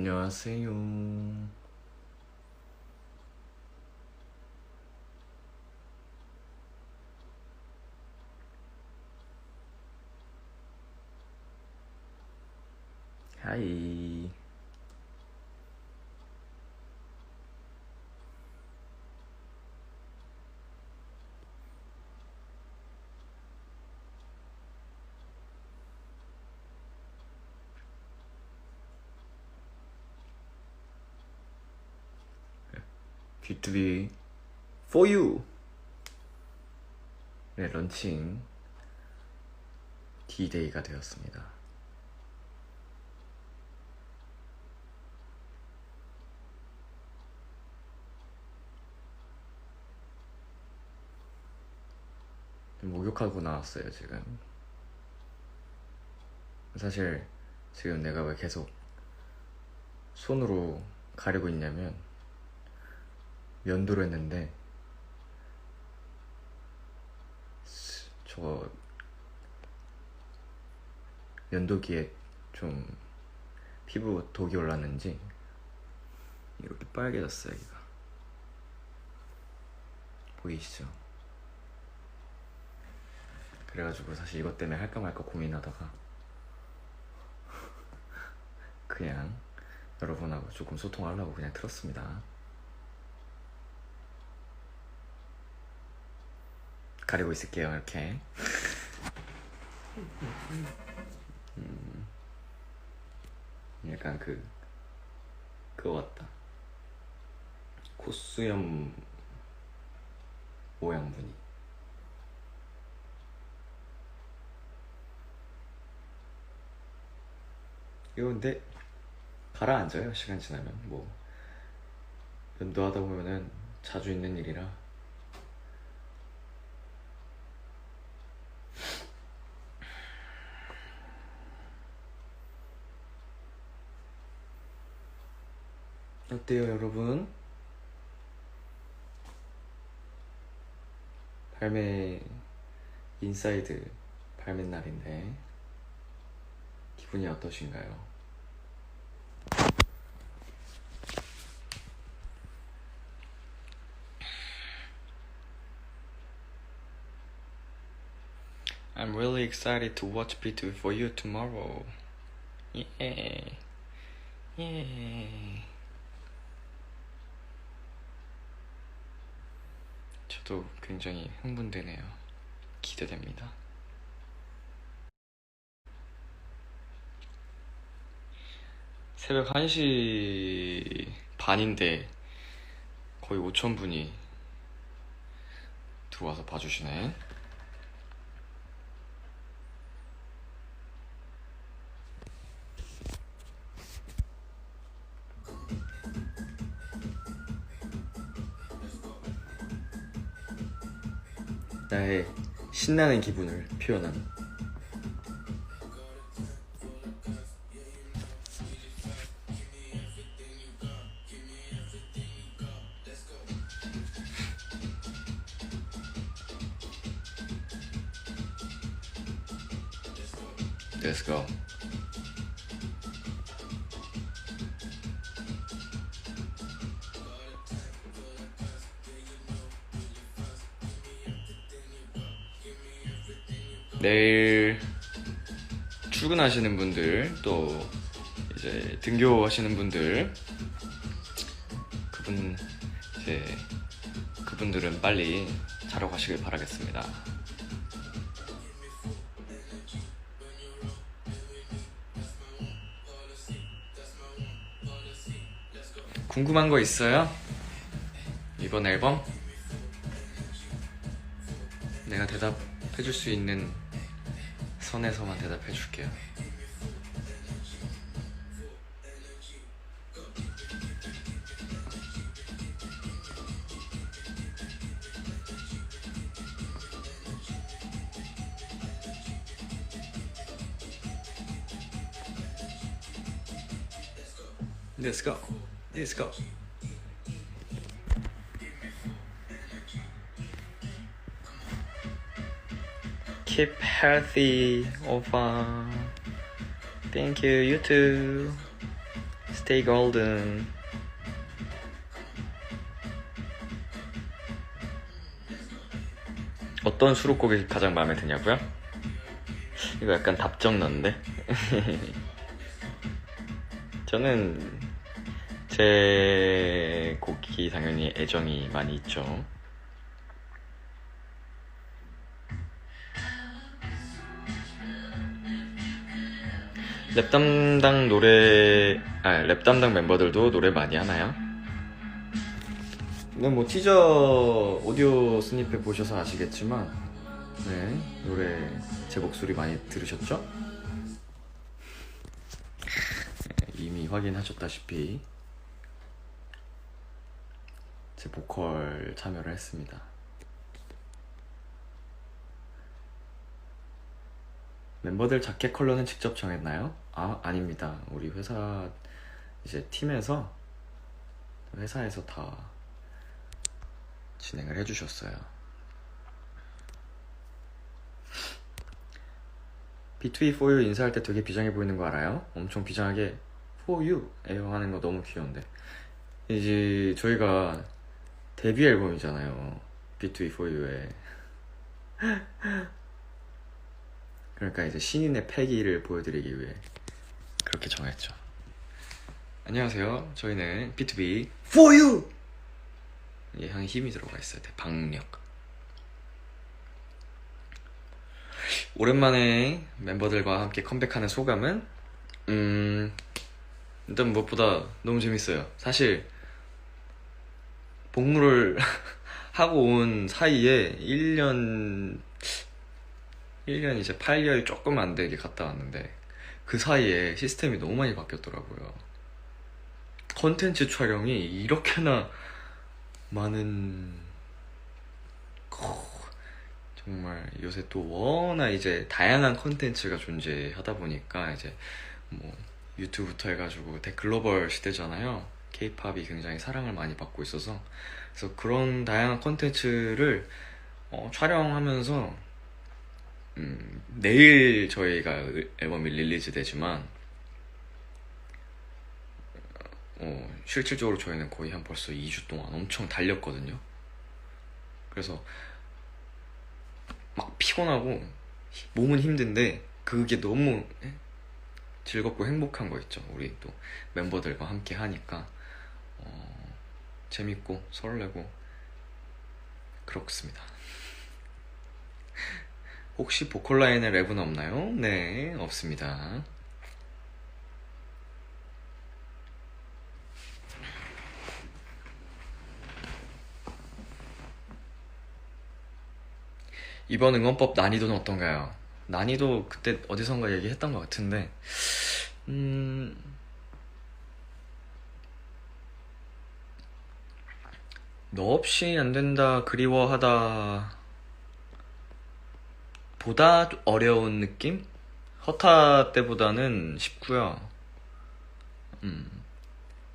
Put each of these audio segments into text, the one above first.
안녕하세요. 하이. B2B for you. 네, 런칭 D-Day가 되었습니다. 목욕하고 나왔어요, 지금. 사실 지금 내가 왜 계속 손으로 가리고 있냐면 면도를 했는데 저 면도기에 좀 피부 독이 올랐는지 이렇게 빨개졌어요 여기가 보이시죠? 그래가지고 사실 이것 때문에 할까 말까 고민하다가 그냥 여러분하고 조금 소통하려고 그냥 틀었습니다 가리고 있을게요 이렇게. 음, 약간 그 그거 같다. 코수염 모양분이. 이거 근데 가라앉아요? 시간 지나면? 뭐 면도하다 보면은 자주 있는 일이라 어때요, 여러분? 발매 인사이드 발매 날인데 기분이 어떠신가요? I'm really excited to watch B2 for you tomorrow. Yeah. Yeah. 저도 굉장히 흥분되네요. 기대됩니다. 새벽 1시 반인데 거의 5천 분이 들어와서 봐주시네. 나의 신나는 기분을 표현한 출근하시는 분들 또 이제 등교하시는 분들 그분 이제 그분들은 빨리 자러 가시길 바라겠습니다. 궁금한 거 있어요? 이번 앨범? 내가 대답해줄 수 있는 선에서만 대답해 줄게요. Let's go. Let's go. Keep healthy, 오빠. Thank you. You too. Stay golden. 어떤 수록곡이 가장 마음에 드냐고요? 이거 약간 답정 났는데? 저는 제 곡이 당연히 애정이 많이 있죠. 랩 담당 노래, 아, 랩 담당 멤버들도 노래 많이 하나요? 네, 뭐 티저 오디오 스니펫 보셔서 아시겠지만, 네, 노래 제 목소리 많이 들으셨죠? 이미 확인하셨다시피 제 보컬 참여를 했습니다. 멤버들 자켓 컬러는 직접 정했나요? 아, 아닙니다. 우리 회사 이제 팀에서 회사에서 다 진행을 해주셨어요. B2B for you 인사할 때 되게 비장해 보이는 거 알아요? 엄청 비장하게 for you 에요 하는 거 너무 귀여운데 이제 저희가 데뷔 앨범이잖아요. B2B for you의 그러니까 이제 신인의 패기를 보여드리기 위해 그렇게 정했죠. 안녕하세요. 저희는 B2B for you. 이 향에 힘이 들어가 있어야 돼. 박력. 오랜만에 멤버들과 함께 컴백하는 소감은 음 일단 무엇보다 너무 재밌어요. 사실 복무를 하고 온 사이에 1년 1년 이제 8개월이 조금 안 되게 갔다 왔는데 그 사이에 시스템이 너무 많이 바뀌었더라고요. 컨텐츠 촬영이 이렇게나 많은 거- 정말 요새 또 워낙 이제 다양한 컨텐츠가 존재하다 보니까 이제 뭐 유튜브부터 해가지고 대 글로벌 시대잖아요. 케이팝이 굉장히 사랑을 많이 받고 있어서 그래서 그런 다양한 컨텐츠를 어, 촬영하면서 음, 내일 저희가 앨범이 릴리즈 되지만 어, 실질적으로 저희는 거의 한 벌써 2주 동안 엄청 달렸거든요. 그래서 막 피곤하고 몸은 힘든데 그게 너무 즐겁고 행복한 거 있죠. 우리 또 멤버들과 함께 하니까 어, 재밌고 설레고 그렇습니다. 혹시 보컬 라인에 랩은 없나요? 네, 없습니다. 이번 응원법 난이도는 어떤가요? 난이도 그때 어디선가 얘기했던 것 같은데, 음, 너 없이 안 된다, 그리워하다, 보다 어려운 느낌? 허타 때보다는 쉽고요. 음,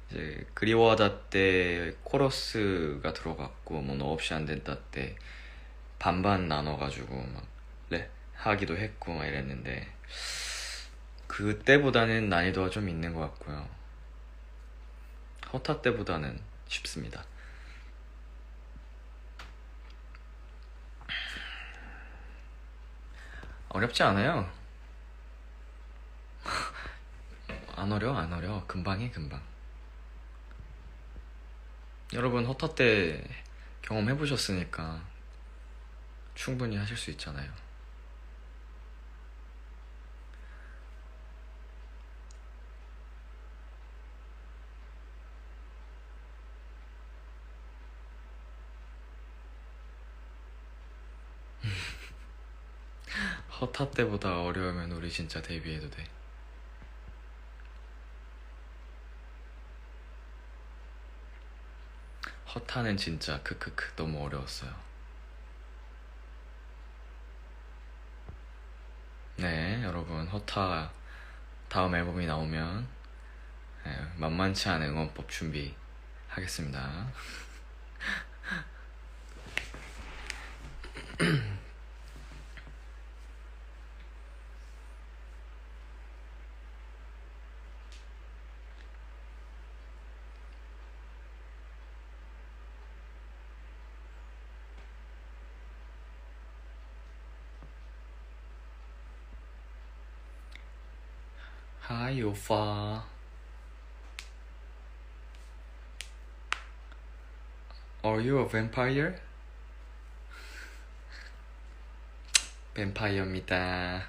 이제 그리워하다 때 코러스가 들어갔고, 뭐 너 없이 안 된다 때 반반 나눠가지고 막 네, 하기도 했고 막 이랬는데 그때보다는 난이도가 좀 있는 것 같고요. 허타 때보다는 쉽습니다. 어렵지 않아요. 안 어려, 안 어려. 금방 해, 금방. 여러분, 허타 때 경험해보셨으니까 충분히 하실 수 있잖아요. 허타 때보다 어려우면 우리 진짜 데뷔해도 돼. 허타는 진짜 크크크 너무 어려웠어요. 네, 여러분 허타 다음 앨범이 나오면 네, 만만치 않은 응원법 준비하겠습니다. Hi, 오빠. Are you a vampire? 뱀파이어입니다.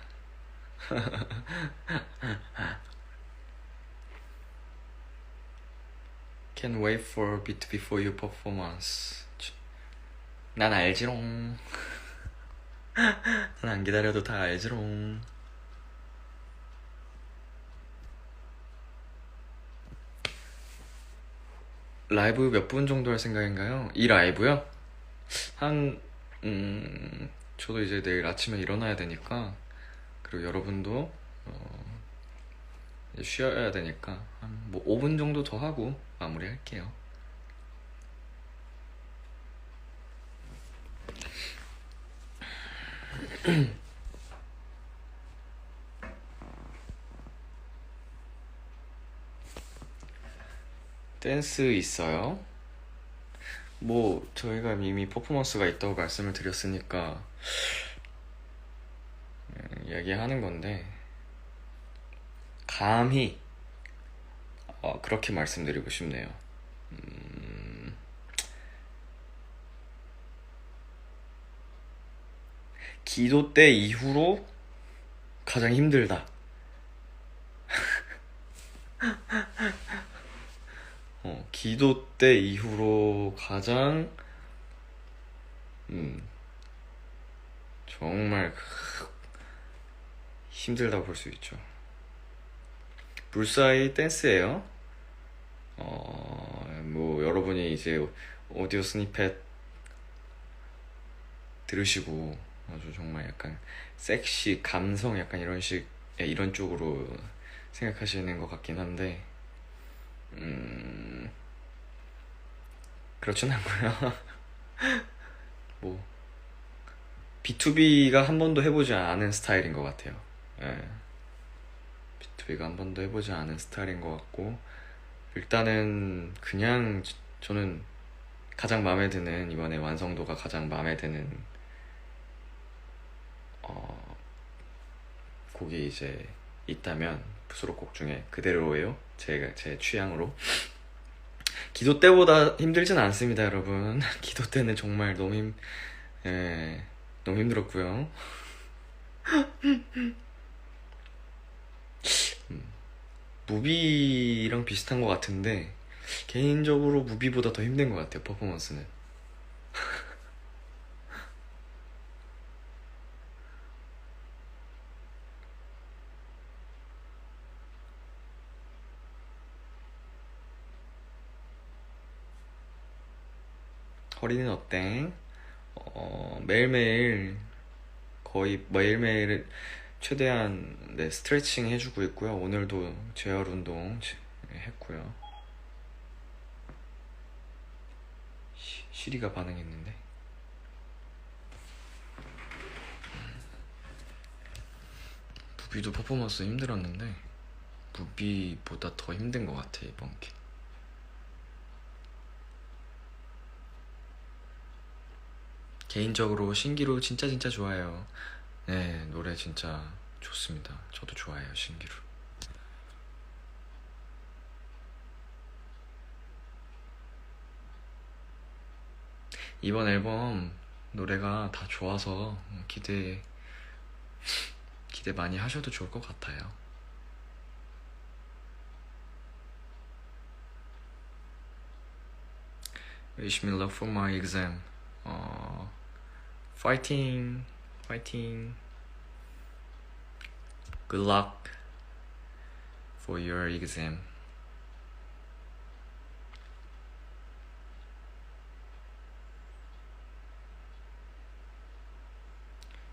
Can't wait for bit before your performance. 난 알지롱. 난 안 기다려도 다 알지롱. 라이브 몇 분 정도 할 생각인가요? 이 라이브요? 한, 음, 저도 이제 내일 아침에 일어나야 되니까, 그리고 여러분도, 어, 쉬어야 되니까, 한 뭐 5분 정도 더 하고 마무리 할게요. 댄스 있어요? 뭐 저희가 이미 퍼포먼스가 있다고 말씀을 드렸으니까 음, 이야기하는 건데 감히 어, 그렇게 말씀드리고 싶네요. 음, 기도 때 이후로 가장 힘들다. 어, 기도 때 이후로 가장 음, 정말 힘들다고 볼 수 있죠. 불사의 댄스예요. 어, 뭐 여러분이 이제 오디오 스니펫 들으시고 아주 정말 약간 섹시, 감성 약간 이런 식 이런 쪽으로 생각하시는 것 같긴 한데 음, 그렇진 않고요. 뭐 B2B가 한 번도 해보지 않은 스타일인 것 같아요. 예. B2B가 한 번도 해보지 않은 스타일인 것 같고 일단은 그냥 저- 저는 가장 마음에 드는 이번에 완성도가 가장 마음에 드는 어, 곡이 이제 있다면 수록곡 중에 그대로예요. 제가 제 취향으로. 기도 때보다 힘들진 않습니다, 여러분. 기도 때는 정말 너무 힘, 예, 너무 힘들었고요. 음, 무비랑 비슷한 것 같은데 개인적으로 무비보다 더 힘든 것 같아요, 퍼포먼스는. 허리는 어때? 어, 매일매일 거의 매일매일 최대한 네, 스트레칭 해주고 있고요. 오늘도 재활 운동 지- 했고요. 시, 시리가 반응했는데. 무비도 퍼포먼스 힘들었는데 무비보다 더 힘든 것 같아 이번 게. 개인적으로 신기루 진짜 진짜 좋아해요. 네, 노래 진짜 좋습니다. 저도 좋아해요, 신기루. 이번 앨범 노래가 다 좋아서 기대 기대 많이 하셔도 좋을 것 같아요. Wish me luck for my exam. 어, fighting, fighting. Good luck for your exam.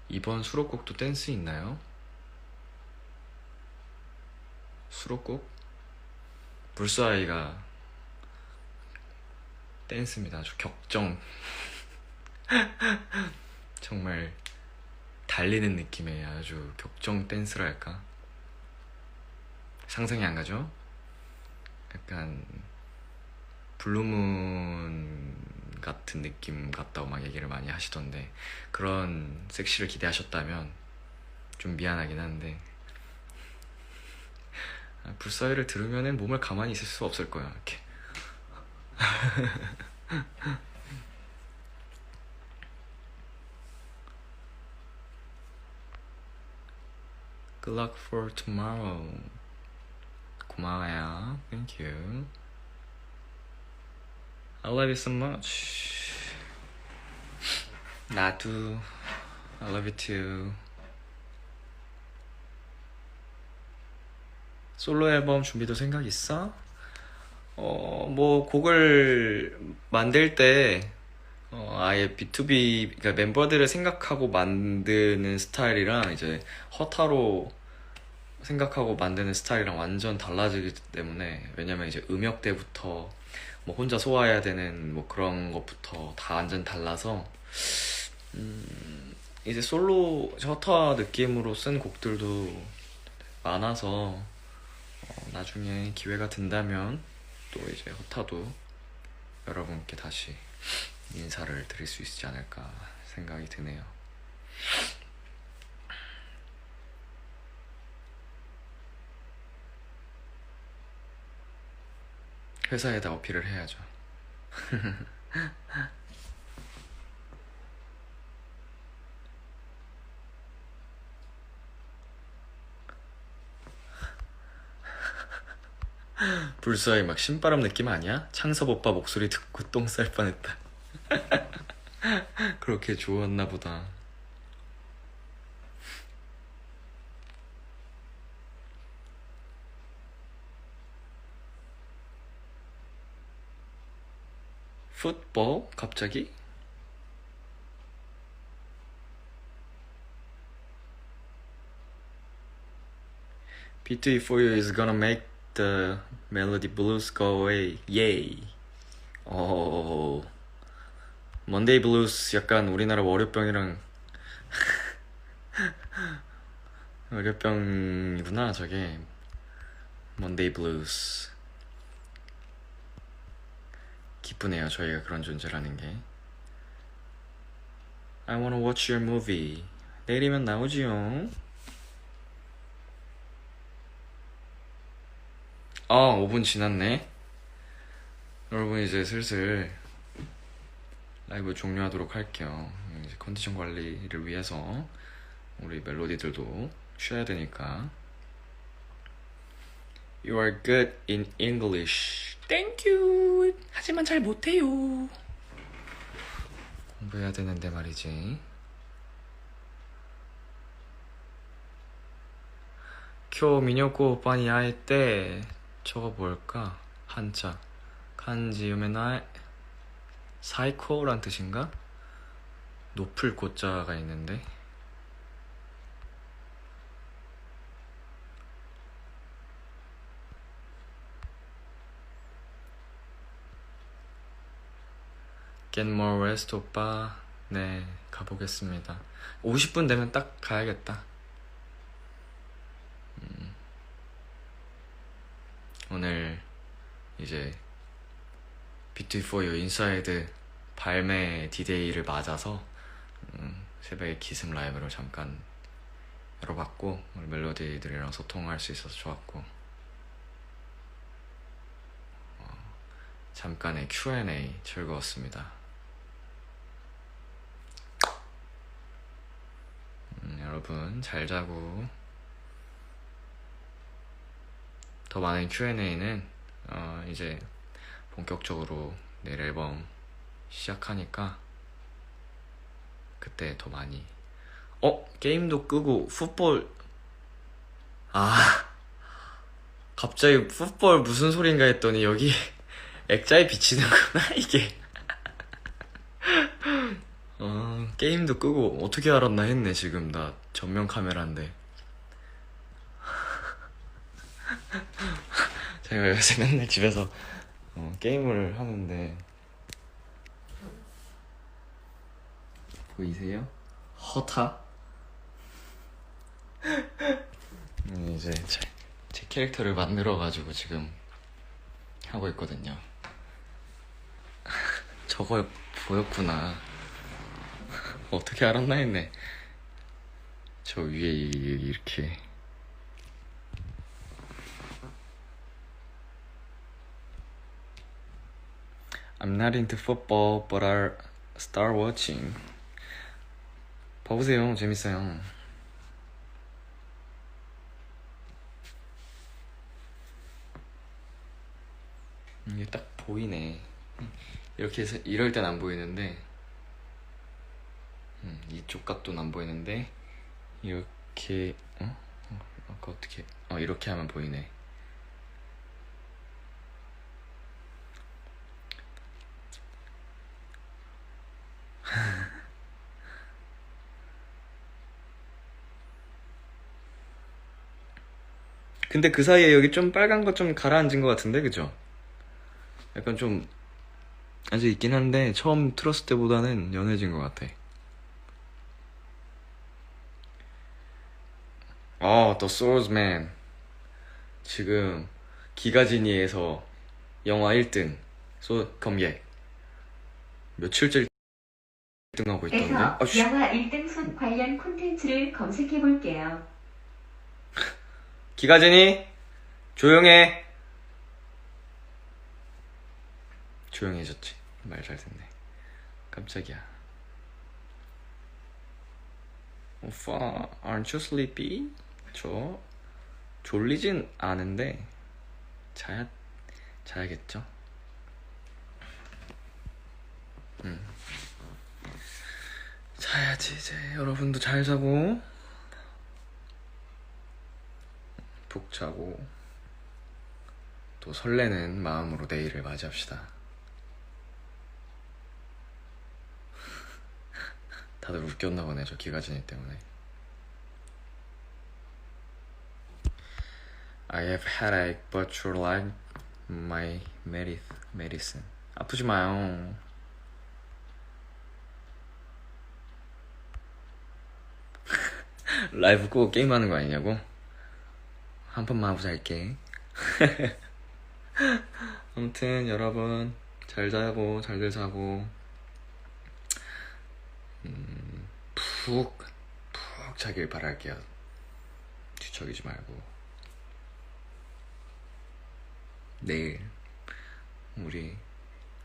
이번 수록곡도 댄스 있나요? 수록곡? 불사아이가 댄스입니다. 아주 격정. 정말 달리는 느낌의 아주 격정 댄스랄까? 상상이 안 가죠? 약간 블루문 같은 느낌 같다고 막 얘기를 많이 하시던데 그런 섹시를 기대하셨다면 좀 미안하긴 한데 아, 불사의를 들으면은 몸을 가만히 있을 수 없을 거야 이렇게. Good luck for tomorrow. 고마워요. Thank you. I love you so much. 나도 I love you too. 솔로 앨범 준비도 생각 있어? 어, 뭐 곡을 만들 때 어, 아예 B2B 그러니까 멤버들을 생각하고 만드는 스타일이랑 이제 허타로 생각하고 만드는 스타일이랑 완전 달라지기 때문에 왜냐면 이제 음역 때부터 뭐 혼자 소화해야 되는 뭐 그런 것부터 다 완전 달라서 음, 이제 솔로 허타 느낌으로 쓴 곡들도 많아서 어, 나중에 기회가 된다면 또 이제 허타도 여러분께 다시 인사를 드릴 수 있지 않을까 생각이 드네요. 회사에다 어필을 해야죠. 불사의 막 신바람 느낌 아니야? 창섭 오빠 목소리 듣고 똥 쌀 뻔했다. 그렇게 좋았나 보다. 풋볼? 갑자기? B2E for you is gonna make the melody blues go away. Yay. 어, 먼데이 블루스 약간 우리나라 월요병이랑 월요병이구나 저게. 먼데이 블루스 기쁘네요 저희가 그런 존재라는 게. I wanna watch your movie. 내일이면 나오지요. 아 5분 지났네. 여러분 이제 슬슬 라이브 종료하도록 할게요. 이제 컨디션 관리를 위해서 우리 멜로디들도 쉬어야 되니까. You are good in English. Thank you. 하지만 잘 못해요. 공부해야 되는데 말이지. 쿄 미녀코 오빠니 아에 때 저거 뭘까? 한자. 간지 유메나이 사이코란 뜻인가? 높을 고자가 있는데. Get more rest 오빠. 네 가보겠습니다. 50분 되면 딱 가야겠다. 음, 오늘 이제 B2For 인사이드 발매 디데이를 맞아서 음, 새벽에 기습 라이브를 잠깐 열어봤고 우리 멜로디들이랑 소통할 수 있어서 좋았고 어, 잠깐의 Q&A 즐거웠습니다. 음, 여러분 잘 자고 더 많은 Q&A는 어, 이제 본격적으로 내일 앨범 시작하니까 그때 더 많이. 어? 게임도 끄고 풋볼. 아. 갑자기 풋볼 무슨 소린가 했더니 여기 액자에 비치는구나 이게. 어, 게임도 끄고 어떻게 알았나 했네 지금. 나 전면 카메라인데. 제가 요새 맨날 집에서 어, 게임을 하는데 보이세요? 허타? 음, 이제 제, 제 캐릭터를 만들어 가지고 지금 하고 있거든요. 저거 보였구나. 어떻게 알았나 했네. 저 위에 이- 이렇게 I'm not into football, but I start watching. 봐보세요. 재밌어요. 이게 딱 보이네. 이렇게 해서 이럴 땐 안 보이는데, 음, 이쪽 각도는 안 보이는데, 이렇게, 어? 어, 아까 어떻게, 어, 이렇게 하면 보이네. 근데 그 사이에 여기 좀 빨간 거 좀 가라앉은 것 같은데, 그죠? 약간 좀, 아직 있긴 한데, 처음 틀었을 때보다는 연해진 것 같아. 어, The Swordsman. 지금, 기가지니에서 영화 1등, 소, 검객. 며칠째 1등하고 있던데? 에서 아, 씨. 영화 1등 손 관련 콘텐츠를 검색해 볼게요. 기가진이 조용해. 조용해졌지. 말 잘 듣네. 깜짝이야. 오빠 aren't you sleepy? 저 졸리진 않은데 자야 자야겠죠? 음. 자야지 이제. 여러분도 잘 자고 푹 자고 또 설레는 마음으로 내일을 맞이합시다. 다들 웃겼나 보네 저 기가진이 때문에. I have headache, but you like my medi- medicine. 아프지 마요. 라이브 꼭 게임하는 거 아니냐고? 한 번만 하고 잘게. 아무튼 여러분 잘 자고 잘들 자고 음, 푹, 푹 자길 바랄게요. 뒤척이지 말고 내일 우리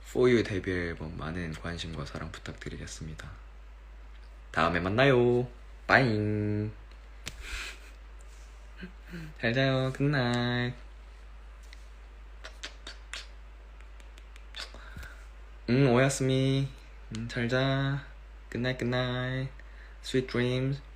4U 데뷔 앨범 많은 관심과 사랑 부탁드리겠습니다. 다음에 만나요. 빠잉. 잘 자요. 굿나잇. 응, 오야스미. 응, 잘 자. 굿나잇, 굿나잇. Sweet dreams.